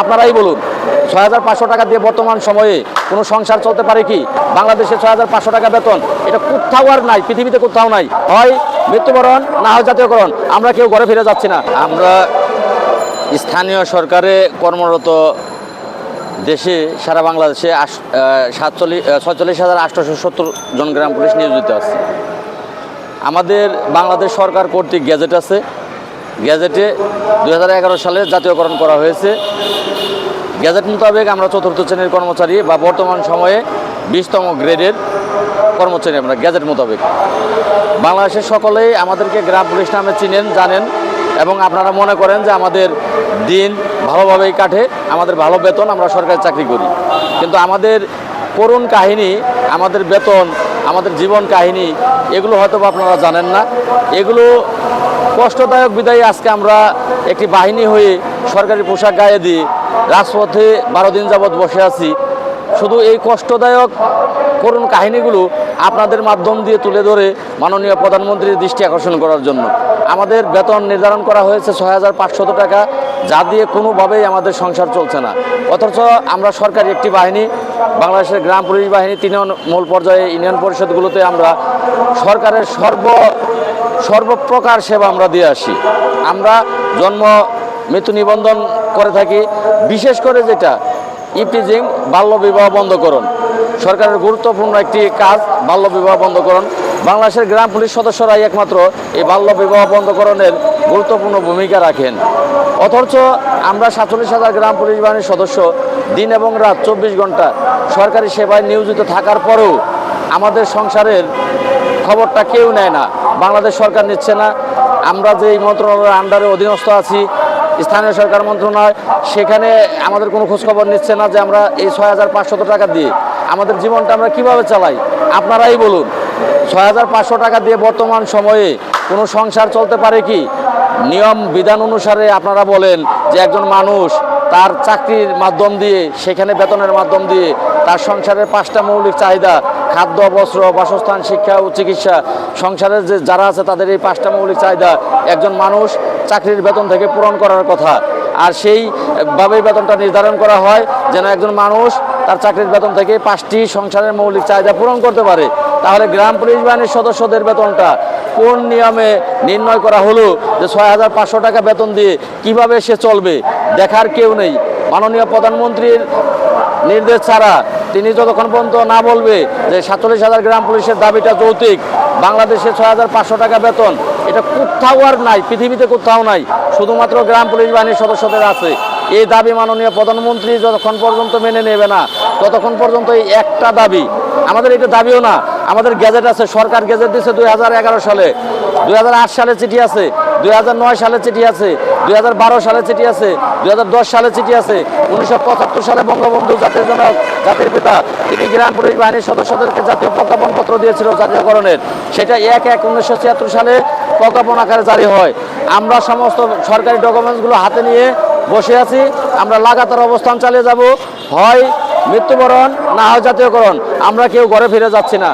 আপনারাই বলুন, ছয় হাজার পাঁচশো টাকা দিয়ে বর্তমান সময়ে কোনো সংসার চলতে পারে কি? বাংলাদেশে ছয় হাজার পাঁচশো টাকা বেতন, এটা কোথাও আর নাই, পৃথিবীতে কোথাও নাই। হয় মৃত্যুবরণ, না হয় জাতীয়করণ, আমরা কেউ ঘরে ফিরে যাচ্ছি না। আমরা স্থানীয় সরকারে কর্মরত দেশে, সারা বাংলাদেশে সাতচল্লিশ ছয়চল্লিশ হাজার আটশোশো সত্তর জন গ্রাম পুলিশ নিয়োজিত আছে। আমাদের বাংলাদেশ সরকার কর্তৃক গ্যাজেট আছে। গ্যাজেটে দু হাজার এগারো সালে জাতীয়করণ করা হয়েছে। গ্যাজেট মোতাবেক আমরা চতুর্থ শ্রেণির কর্মচারী বা বর্তমান সময়ে বিশতম গ্রেডের কর্মচারী আমরা গ্যাজেট মোতাবেক। বাংলাদেশের সকলেই আমাদেরকে গ্রাম পুলিশ নামে চিনেন, জানেন এবং আপনারা মনে করেন যে আমাদের দিন ভালোভাবেই কাটে, আমাদের ভালো বেতন আমরা সরকারি চাকরি করি। কিন্তু আমাদের করুণ কাহিনী, আমাদের বেতন আমাদের জীবন কাহিনী, এগুলো হয়তো আপনারা জানেন না। এগুলো কষ্টদায়ক বিদায়ী আজকে আমরা একটি বাহিনী হয়ে সরকারি পোশাক গায়ে দিয়ে রাজপথে বারো দিন যাবৎ বসে আছি। শুধু এই কষ্টদায়ক করুণ কাহিনীগুলো আপনাদের মাধ্যম দিয়ে তুলে ধরে মাননীয় প্রধানমন্ত্রীর দৃষ্টি আকর্ষণ করার জন্য। আমাদের বেতন নির্ধারণ করা হয়েছে ছয় হাজার পাঁচশত টাকা, যা দিয়ে কোনোভাবেই আমাদের সংসার চলছে না। অথচ আমরা সরকারি একটি বাহিনী বাংলাদেশের গ্রাম পুলিশ বাহিনী তিন মূল পর্যায়ে ইউনিয়ন পরিষদগুলোতে আমরা সরকারের সর্ব সর্বপ্রকার সেবা আমরা দিয়ে আসি। আমরা জন্ম, মৃত্যু নিবন্ধন করে থাকি। বিশেষ করে যেটা ইপটিজিং বাল্যবিবাহ বন্ধকরণ। সরকারের গুরুত্বপূর্ণ একটি কাজ বাল্যবিবাহ বন্ধকরণ। বাংলাদেশের গ্রাম পুলিশ সদস্যরাই একমাত্র এই বাল্যবিবাহ বন্ধকরণের গুরুত্বপূর্ণ ভূমিকা রাখেন। অথচ আমরা সাতচল্লিশ হাজার গ্রাম পুলিশ বাহিনীর সদস্য দিন এবং রাত চব্বিশ ঘণ্টা সরকারি সেবায় নিয়োজিত থাকার পরেও আমাদের সংসারের খবরটা কেউ নেয় না। বাংলাদেশ সরকার নিচ্ছে না। আমরা যে এই মন্ত্রণালয়ের আন্ডারে অধীনস্থ আছি, স্থানীয় সরকার মন্ত্রণালয়, সেখানে আমাদের কোনো খোঁজখবর নিচ্ছে না যে আমরা এই ছয় হাজার পাঁচশত টাকা দিয়ে আমাদের জীবনটা আমরা কীভাবে চালাই। আপনারাই বলুন, ছয় হাজার পাঁচশো টাকা দিয়ে বর্তমান সময়ে কোনো সংসার চলতে পারে কি? নিয়ম, বিধান অনুসারে আপনারা বলেন যে একজন মানুষ তার চাকরির মাধ্যম দিয়ে, সেখানে বেতনের মাধ্যম দিয়ে তার সংসারের পাঁচটা মৌলিক চাহিদা, খাদ্য, বস্ত্র, বাসস্থান, শিক্ষা ও চিকিৎসা, সংসারের যে যারা আছে তাদের এই পাঁচটা মৌলিক চাহিদা একজন মানুষ চাকরির বেতন থেকে পূরণ করার কথা। আর সেইভাবেই বেতনটা নির্ধারণ করা হয় যেন একজন মানুষ তার চাকরির বেতন থেকে পাঁচটি সংসারের মৌলিক চাহিদা পূরণ করতে পারে। তাহলে গ্রাম পুলিশ বাহিনীর সদস্যদের বেতনটা কোন নিয়মে নির্ণয় করা হলো? যে ছয় হাজার পাঁচশো টাকা বেতন দিয়ে কীভাবে সে চলবে? দেখার কেউ নেই। মাননীয় প্রধানমন্ত্রীর নির্দেশ ছাড়া তিনি যতক্ষণ পর্যন্ত না বলবে যে সাতচল্লিশ হাজার গ্রাম পুলিশের দাবিটা যৌতিক বাংলাদেশে ছয় হাজার পাঁচশো টাকা বেতন, এটা কোথাও আর নাই, পৃথিবীতে কোথাও নাই, শুধুমাত্র গ্রাম পুলিশ বাহিনীর সদস্যদের আছে। এই দাবি মাননীয় প্রধানমন্ত্রী যতক্ষণ পর্যন্ত মেনে নেবে না, ততক্ষণ পর্যন্ত এই একটা দাবি। আমাদের এটা দাবিও না আমাদের গ্যাজেট আছে, সরকার গ্যাজেট দিচ্ছে দুই সালে। দু হাজার আট সালে চিঠি আছে, দুই হাজার নয় সালে চিঠি আছে, দুই হাজার বারো সালে চিঠি আছে, দুই হাজার দশ সালে চিঠি আছে, উনিশশো পঁচাত্তর সালে বঙ্গবন্ধু জাতির জনক, জাতির পিতা, তিনি গ্রাম পুলিশ বাহিনীর সদস্যদেরকে জাতীয় প্রজ্ঞাপনপত্র দিয়েছিল জাতীয়করণের। সেটা এক এক উনিশশো সালে প্রজ্ঞাপন আকারে জারি হয়। আমরা সমস্ত সরকারি ডকুমেন্টসগুলো হাতে নিয়ে বসে আছি, আমরা লাগাতার অবস্থান চালিয়ে যাব। হয় মৃত্যুবরণ, না হয় জাতীয়করণ, আমরা কেউ ঘরে ফিরে যাচ্ছি না।